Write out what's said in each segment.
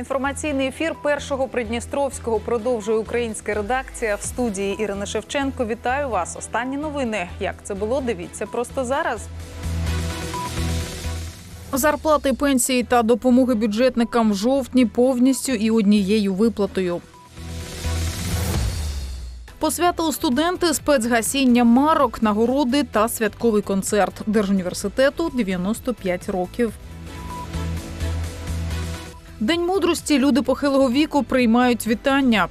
Інформаційний ефір першого Придністровського продовжує українська редакція в студії Ірина Шевченко. Вітаю вас. Останні новини. Як це було? Дивіться просто зараз. Зарплати, пенсії та допомоги бюджетникам в жовтні повністю і однією виплатою. Посвятили студенти спецгасіння марок, нагороди та святковий концерт Держуніверситету 95 років. День мудрості люди похилого віку приймають вітання.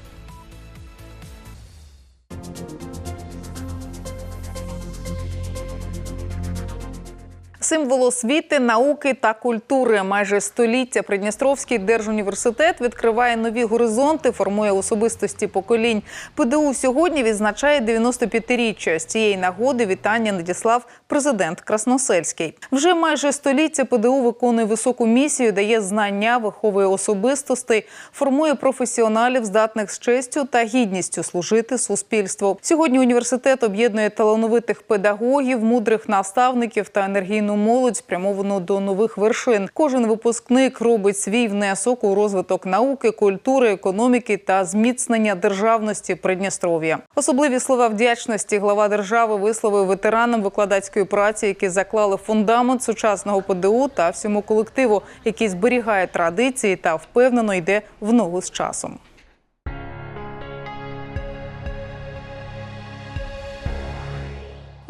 Символ освіти, науки та культури. Майже століття Придністровський держуніверситет відкриває нові горизонти, формує особистості поколінь. ПДУ сьогодні відзначає 95-річчя. З цієї нагоди вітання надіслав президент Красносельський. Вже майже століття ПДУ виконує високу місію, дає знання, виховує особистостей, формує професіоналів, здатних з честю та гідністю служити суспільству. Сьогодні університет об'єднує талановитих педагогів, мудрих наставників та енергійну молодь, спрямовану до нових вершин. Кожен випускник робить свій внесок у розвиток науки, культури, економіки та зміцнення державності Придністров'я. Особливі слова вдячності глава держави висловив ветеранам викладацької праці, які заклали фундамент сучасного ПДУ та всьому колективу, який зберігає традиції та впевнено йде в ногу з часом.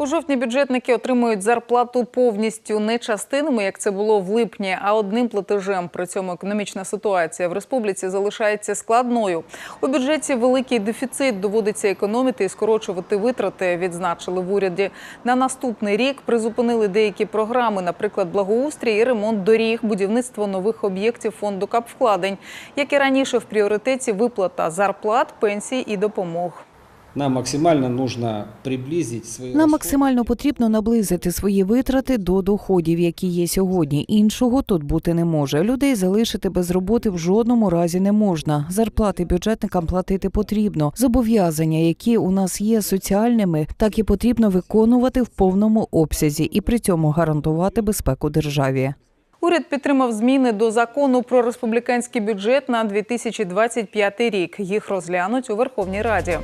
У жовтні бюджетники отримують зарплату повністю не частинами, як це було в липні, а одним платежем. При цьому економічна ситуація в республіці залишається складною. У бюджеті великий дефіцит доводиться економити і скорочувати витрати. Відзначили в уряді. На наступний рік призупинили деякі програми, наприклад, благоустрій і ремонт доріг, будівництво нових об'єктів фонду капвкладень. Як і раніше, в пріоритеті виплата зарплат, пенсій і допомог. Нам максимально нужно приблизить свої Нам максимально потрібно наблизити свої витрати до доходів, які є сьогодні. Іншого тут бути не може. Людей залишити без роботи в жодному разі не можна. Зарплати бюджетникам платити потрібно. Зобов'язання, які у нас є соціальними, так і потрібно виконувати в повному обсязі і при цьому гарантувати безпеку державі. Уряд підтримав зміни до закону про республіканський бюджет на 2025 рік. Їх розглянуть у Верховній Раді.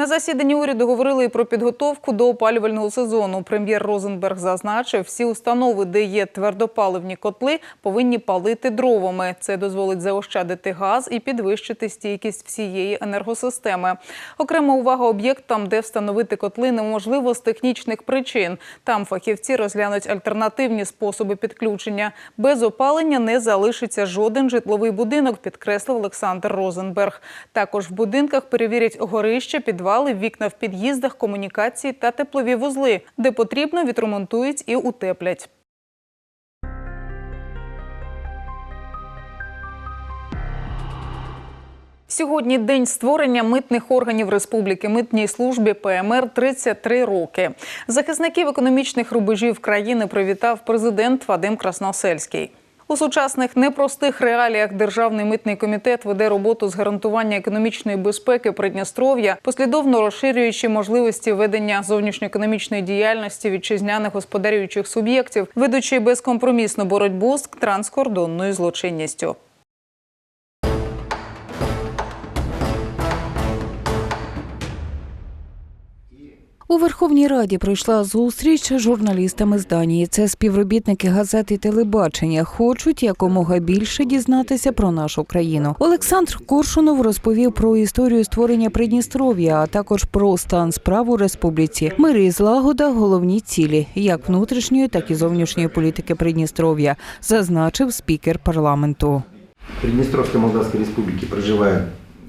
На засіданні уряду говорили і про підготовку до опалювального сезону. Прем'єр Розенберг зазначив, всі установи, де є твердопаливні котли, повинні палити дровами. Це дозволить заощадити газ і підвищити стійкість всієї енергосистеми. Окрема увага об'єктам, де встановити котли неможливо з технічних причин. Там фахівці розглянуть альтернативні способи підключення. Без опалення не залишиться жоден житловий будинок, підкреслив Олександр Розенберг. Також в будинках перевірять горище, горища, підвали, вікна в під'їздах, комунікації та теплові вузли. Де потрібно, відремонтують і утеплять. Сьогодні день створення митних органів Республіки Митній службі ПМР 33 роки. Захисників економічних рубежів країни привітав президент Вадим Красносельський. У сучасних непростих реаліях Державний митний комітет веде роботу з гарантування економічної безпеки Придністров'я, послідовно розширюючи можливості ведення зовнішньоекономічної діяльності вітчизняних господарюючих суб'єктів, ведучи безкомпромісну боротьбу з транскордонною злочинністю. У Верховній Раді пройшла зустріч з журналістами з Данії. Це співробітники газет і телебачення. Хочуть якомога більше дізнатися про нашу країну. Олександр Коршунов розповів про історію створення Придністров'я, а також про стан справ у республіці. Мир і злагода головні цілі як внутрішньої, так і зовнішньої політики Придністров'я, зазначив спікер парламенту. В Приднестровской Молдавской проживает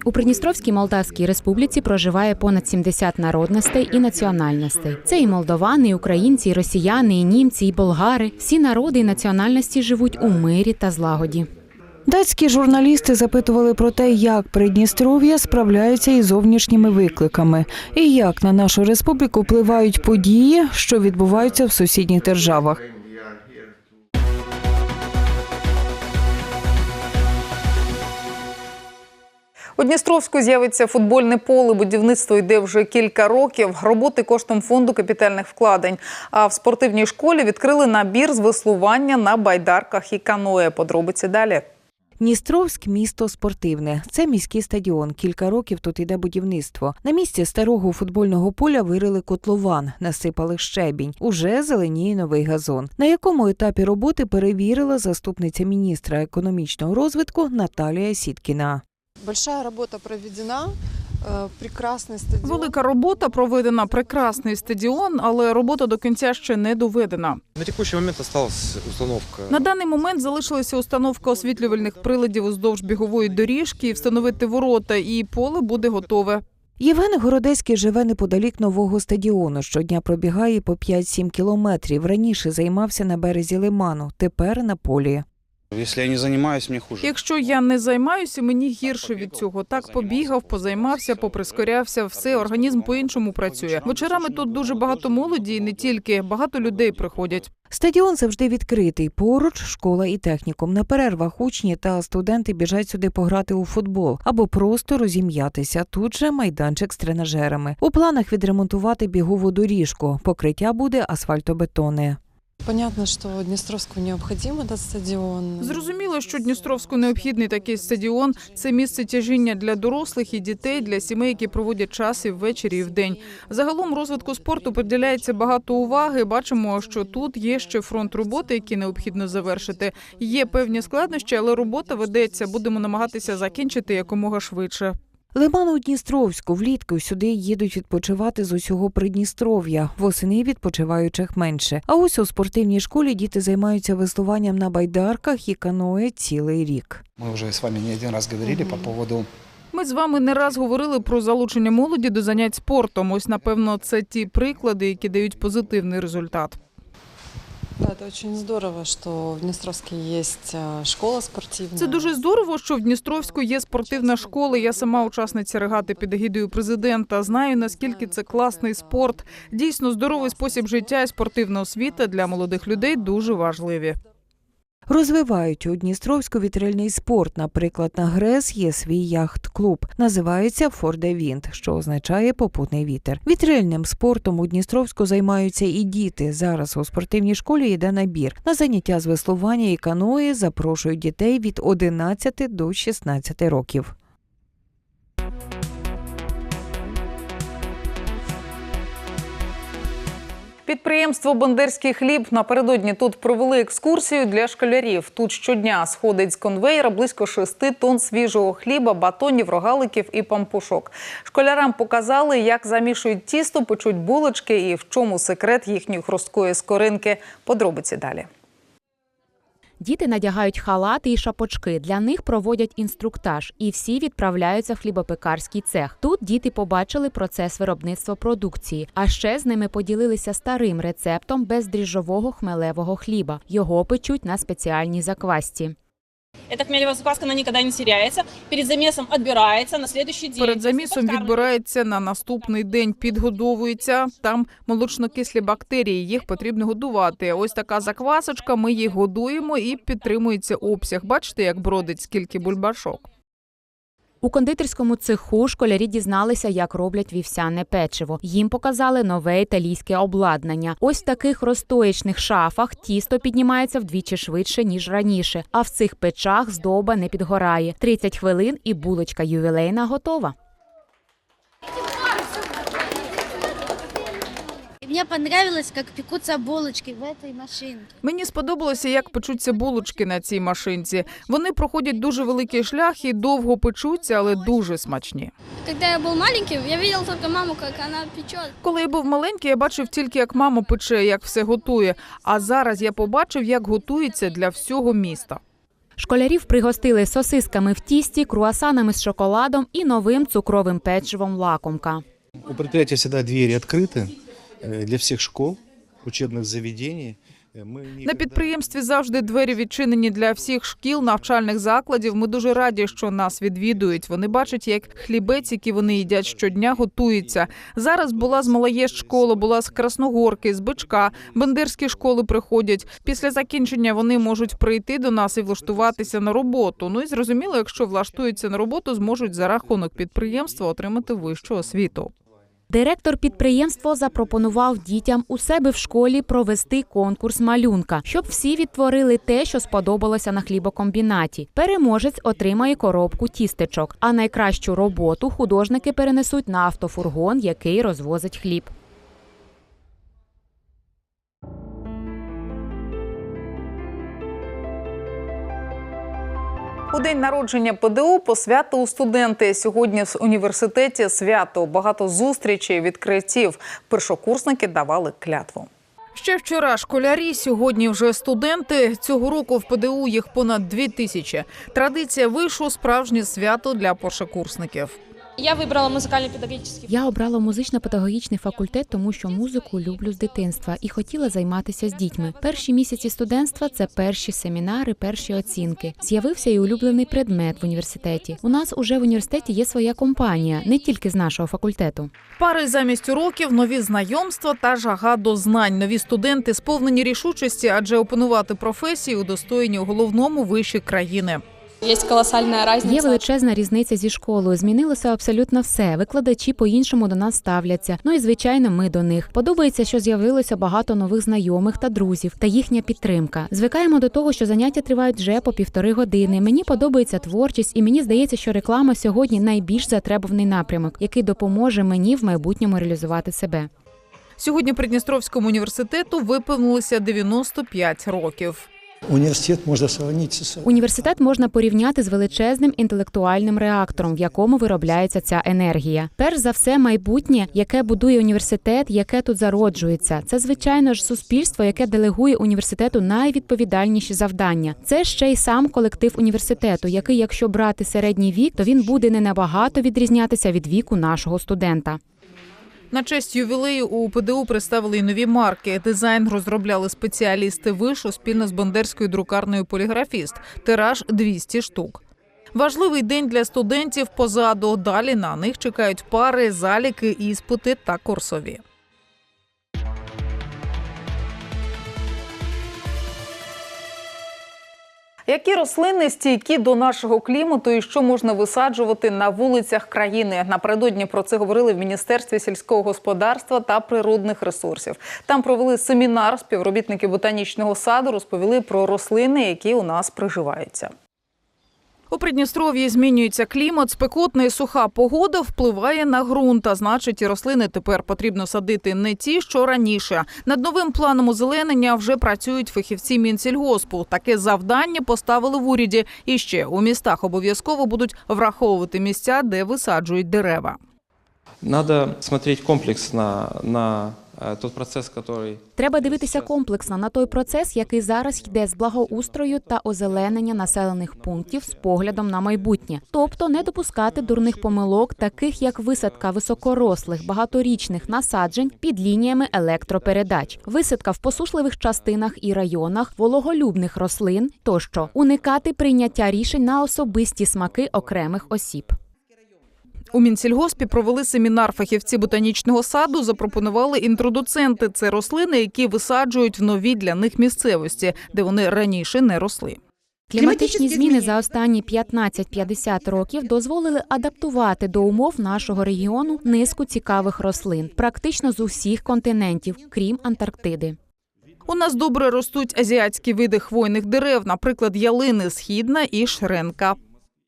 У Придністровській Молдавській Республіці проживає понад 70 народностей і національностей. Це і молдовани, і українці, і росіяни, і німці, і болгари. Всі народи і національності живуть у мирі та злагоді. Датські журналісти запитували про те, як Придністров'я справляється із зовнішніми викликами, і як на нашу республіку впливають події, що відбуваються в сусідніх державах. У Дністровську з'явиться футбольне поле. Будівництво йде вже кілька років. Роботи коштом фонду капітальних вкладень. А в спортивній школі відкрили набір з веслування на байдарках і каное. Подробиці далі. Дністровськ місто спортивне. Це міський стадіон. Кілька років тут іде будівництво. На місці старого футбольного поля вирили котлован, насипали щебінь. Уже зеленіє новий газон. На якому етапі роботи перевірила заступниця міністра економічного розвитку Наталія Сіткіна. Большая работа проведена, э, прекрасный стадион. Велика робота проведена, прекрасний стадіон, але робота до кінця ще не доведена. На текущий момент осталась установка. На даний момент залишилася установка освітлювальних приладів уздовж бігової доріжки, встановити ворота, і поле буде готове. Євген Городецький живе неподалік нового стадіону. Щодня пробігає по 5-7 кілометрів. Раніше займався на березі лиману, тепер на полі. Если я не занимаюсь, мне хуже. Якщо я не займаюся, мені гірше від цього. Так побігав, позаймався, поприскорявся, все організм по-іншому працює. Вечорами тут дуже багато молоді, і не тільки багато людей приходять. Стадіон завжди відкритий. Поруч школа і технікум. На перервах учні та студенти біжать сюди пограти у футбол або просто розім'ятися. Тут же майданчик з тренажерами. У планах відремонтувати бігову доріжку. Покриття буде асфальтобетони. Понятно, что Днестровскому необходим этот стадион. Зрозуміло, що Дністровську необхідний такий стадіон. Це місце тяжіння для дорослих і дітей, для сімей, які проводять час і ввечері, і вдень. Загалом розвитку спорту приділяється багато уваги. Бачимо, що тут є ще фронт роботи, який необхідно завершити. Є певні складнощі, але робота ведеться. Будемо намагатися закінчити якомога швидше. Лиман у Дністровську влітку сюди їдуть відпочивати з усього Придністров'я. Восени відпочиваючих менше. А ось у спортивній школі діти займаються веслуванням на байдарках і каное цілий рік. Мы уже с вами не один раз говорили по поводу Ми з вами не раз говорили про залучення молоді до занять спортом. Ось, напевно, це ті приклади, які дають позитивний результат. Да, очень здорово, что в Днестровске есть э, школа спортивная. Це дуже здорово, що в Дністровську є спортивна школа. Я сама учасниця регати під егідою президента. Знаю наскільки це класний спорт. Дійсно, здоровий спосіб життя і спортивна освіта для молодих людей дуже важливі. Розвивають у Дністровську вітрильний спорт. Наприклад, на ГРЕС є свій яхт-клуб. Називається Форде Вінт, що означає попутний вітер. Вітрильним спортом у Дністровську займаються і діти. Зараз у спортивній школі йде набір. На заняття з веслування і каної запрошують дітей від 11 до 16 років. Підприємство Бандерський хліб напередодні тут провели екскурсію для школярів. Тут щодня сходить з конвейера близько 6 тонн свіжого хліба, батонів, рогаликів і пампушок. Школярам показали, як замішують тісто, печуть булочки і в чому секрет їхньої хрусткої скоринки. Подробиці далі. Діти надягають халати і шапочки. Для них проводять інструктаж, і всі відправляються в хлібопекарський цех. Тут діти побачили процес виробництва продукції, а ще з ними поділилися старим рецептом бездріжового хмелевого хліба. Його печуть на спеціальній заквасті. Эта хмелевая закваска, она никогда не теряется. Перед замесом отбирается на следующий день. Перед замісом відбирається на наступний день, підгодовується. Там молочнокислі бактерії, їх потрібно годувати. Ось така заквасочка. Ми їх годуємо і підтримується обсяг. Бачите, як бродить скільки бульбашок. У кондитерському цеху школярі дізналися, як роблять вівсяне печиво. Їм показали нове італійське обладнання. Ось в таких розстоячних шафах тісто піднімається вдвічі швидше ніж раніше. А в цих печах здоба не підгорає. 30 хвилин і булочка ювілейна готова. И Мне понравилось, как пекутся булочки в этой машинке. Мені сподобалося, як печуться булочки на цій машинці. Вони проходять дуже великий шлях і довго печуться, але дуже смачні. Когда я был маленьким, я видел только маму, как она печет. Коли я був маленький, я бачив тільки, як мама пече, як все готує. А зараз я побачив, як готується для всього міста. Школярів пригостили сосисками в тісті, круасанами з шоколадом і новим цукровим печивом лакомка. У предприятия всегда двери открыты э, для всех школ, учебных заведений. Э, Мы На никогда- підприємстві завжди двері відчинені для всіх шкіл, навчальних закладів. Ми дуже раді, що нас відвідують. Вони бачать, як хлібець, який вони їдять щодня, готується. Зараз була з Малаєш школа, була з Красногорки, з Бичка. Бендерські школи приходять. Після закінчення вони можуть прийти до нас і влаштуватися на роботу. Ну і зрозуміло, якщо влаштуються на роботу, зможуть за рахунок підприємства отримати вищу освіту. Директор підприємства запропонував дітям у себе в школі провести конкурс малюнка, щоб всі відтворили те, що сподобалося на хлібокомбінаті. Переможець отримає коробку тістечок, а найкращу роботу художники перенесуть на автофургон, який розвозить хліб. У день народження ПДУ посвято у студенти. Сьогодні в університеті свято. Багато зустрічей, відкриттів. Першокурсники давали клятву. Ще вчора школярі, сьогодні вже студенти. Цього року в ПДУ їх понад дві тисячі. Традиція вишу справжнє свято для першокурсників. Я выбрала музыкально-педагогический Я обрала музично-педагогічний факультет, тому що музику люблю з дитинства і хотіла займатися з дітьми. Перші місяці студентства це перші семінари, перші оцінки. З'явився і улюблений предмет в університеті. У нас уже в університеті є своя компанія, не тільки з нашого факультету. Пари замість уроків, нові знайомства та жага до знань. Нові студенти сповнені рішучості, адже опанувати професію удостоєні у головному виші країни. Есть колоссальная разница. Є величезна різниця зі школою. Змінилося абсолютно все. Викладачі по-іншому до нас ставляться. Ну і звичайно, ми до них. Подобається, що з'явилося багато нових знайомих та друзів та їхня підтримка. Звикаємо до того, що заняття тривають вже по півтори години. Мені подобається творчість, і мені здається, що реклама сьогодні найбільш затребуваний напрямок, який допоможе мені в майбутньому реалізувати себе. Сьогодні Придністровському університету виповнилося 95 років. Университет можно сравнить с Університет можна порівняти з величезним інтелектуальним реактором, в якому виробляється ця енергія. Перш за все, майбутнє, яке будує університет, яке тут зароджується. Це звичайно ж суспільство, яке делегує університету найвідповідальніші завдання. Це ще й сам колектив університету, який, якщо брати середній вік, то він буде не набагато відрізнятися від віку нашого студента. На честь ювілею у ПДУ представили й нові марки. Дизайн розробляли спеціалісти вишу спільно з бандерською друкарною поліграфіст. Тираж 200 штук. Важливий день для студентів позаду. Далі на них чекають пари, заліки, іспити та курсові. Які рослини стійкі до нашого клімату і що можна висаджувати на вулицях країни? Напередодні про це говорили в міністерстві сільського господарства та природних ресурсів. Там провели семінар. Співробітники ботанічного саду розповіли про рослини, які у нас приживаються. У Придністров'ї змінюється клімат, спекотна і суха погода впливає на ґрунт. А значить, і рослини тепер потрібно садити не ті, що раніше. Над новим планом озеленення вже працюють фахівці Мінсільгоспу. Таке завдання поставили в уряді. І ще у містах обов'язково будуть враховувати місця, де висаджують дерева. Надо смотреть комплексно на э, тот процесс, который Треба дивитися комплексно на той процес, який зараз йде з благоустрою та озеленення населених пунктів з поглядом на майбутнє, тобто не допускати дурних помилок, таких як висадка високорослих багаторічних насаджень під лініями електропередач, висадка в посушливих частинах і районах, вологолюбних рослин тощо, уникати прийняття рішень на особисті смаки окремих осіб. У Мінсільгоспі провели семінар фахівці ботанічного саду. Запропонували інтродуценти. Це рослини, які висаджують в нові для них місцевості, де вони раніше не росли. Кліматичні зміни за останні 15-50 років дозволили адаптувати до умов нашого регіону низку цікавих рослин, практично з усіх континентів, крім Антарктиди. У нас добре ростуть азіатські види хвойних дерев, наприклад, ялини східна і шренка.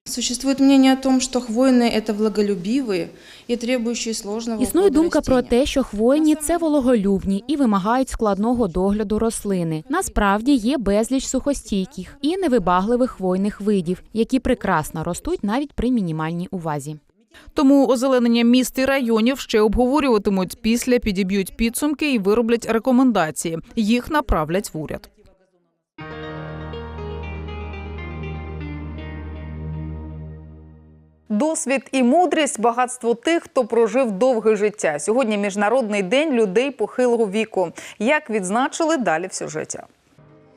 Существует мнение о том, что хвойные – это влаголюбивые и требующие сложного Існує думка про плодорастения. те, що хвойні це вологолюбні і вимагають складного догляду рослини. Насправді є безліч сухостійких і невибагливих хвойних видів, які прекрасно ростуть навіть при мінімальній увазі. Тому озеленення міст і районів ще обговорюватимуть. Після підіб'ють підсумки і вироблять рекомендації. Їх направлять в уряд. Досвід і мудрість багатство тих, хто прожив довге життя. Сьогодні міжнародний день людей похилого віку. Як відзначили далі в сюжеті.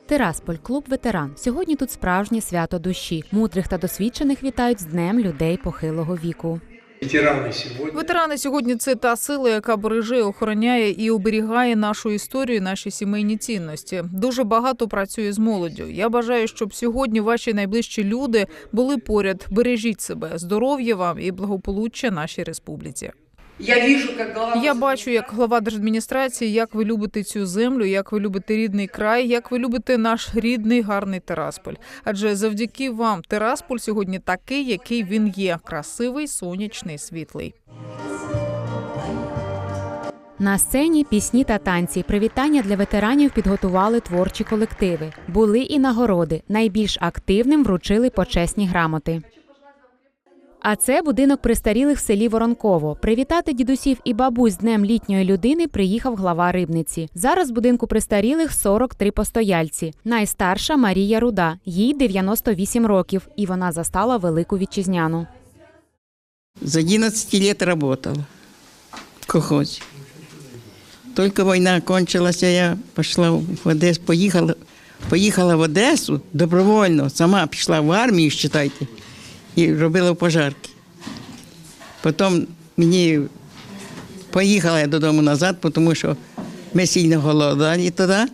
Тирасполь, клуб ветеран. Сьогодні тут справжнє свято душі. Мудрих та досвідчених вітають з днем людей похилого віку. Ветерани сьогодні це та сила, яка береже, охороняє і оберігає нашу історію, наші сімейні цінності. Дуже багато працює з молоддю. Я бажаю, щоб сьогодні ваші найближчі люди були поряд. Бережіть себе, здоров'я вам і благополуччя нашій республіці. Я бачу, як глава держадміністрації, як ви любите цю землю, як ви любите рідний край, як ви любите наш рідний гарний Терасполь. Адже завдяки вам Терасполь сьогодні такий, який він є: красивий, сонячний, світлий. На сцені пісні та танці. Привітання для ветеранів підготували творчі колективи. Були і нагороди. Найбільш активним вручили почесні грамоти. А це будинок престарілих в селі Воронково. Привітати дідусів і бабусь з днем літньої людини приїхав глава рибниці. Зараз в будинку престарілих 43 постояльці. Найстарша Марія Руда, їй 98 років, і вона застала велику вітчизняну. За 11 лет работала в колхозе. Только война кончилась, я пошла в Одессу, поїхала, поїхала в Одесу добровольно, сама пішла в армію, считайте, і робила пожарки. Потім мені поїхала я додому назад, тому що ми сильно голодали тоді.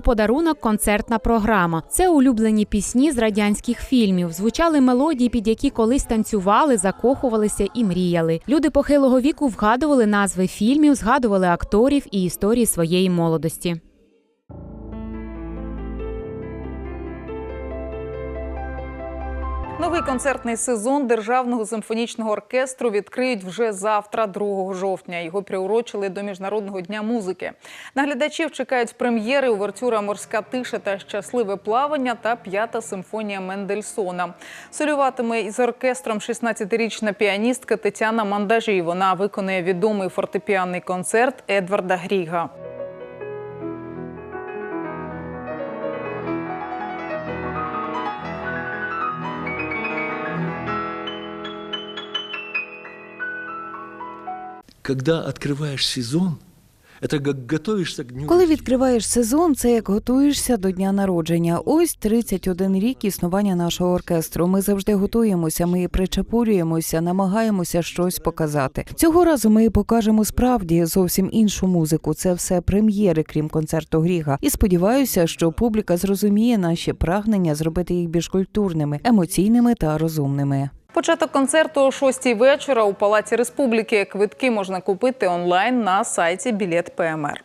Подарунок концертна програма. Це улюблені пісні з радянських фільмів. Звучали мелодії, під які колись танцювали, закохувалися і мріяли. Люди похилого віку вгадували назви фільмів, згадували акторів і історії своєї молодості. Новий концертний сезон Державного симфонічного оркестру відкриють вже завтра, 2 жовтня. Його приурочили до Міжнародного дня музики. Наглядачів чекають прем'єри увертюра Морська тиша та щасливе плавання та п'ята симфонія Мендельсона. Солюватиме із оркестром 16-річна піаністка Тетяна Мандажій. Вона виконує відомий фортепіанний концерт Едварда Гріга. Когда открываешь сезон, это как готовишься к дню Коли відкриваєш сезон, це як готуєшся до дня народження. Ось 31 рік існування нашого оркестру. Ми завжди готуємося, ми причепурюємося, намагаємося щось показати. Цього разу ми покажемо справді зовсім іншу музику. Це все прем'єри, крім концерту Гріга. І сподіваюся, що публіка зрозуміє наші прагнення зробити їх більш культурними, емоційними та розумними. Початок концерту о 6 вечора у Палаці Республіки. Квитки можна купити онлайн на сайті Білет ПМР.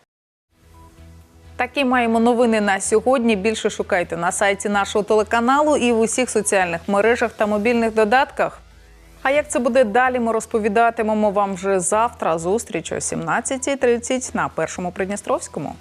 Такі маємо новини на сьогодні. Більше шукайте на сайті нашого телеканалу і в усіх соціальних мережах та мобільних додатках. А як це буде далі, ми розповідатимемо вам вже завтра. Зустріч о 17.30 на першому Придністровському.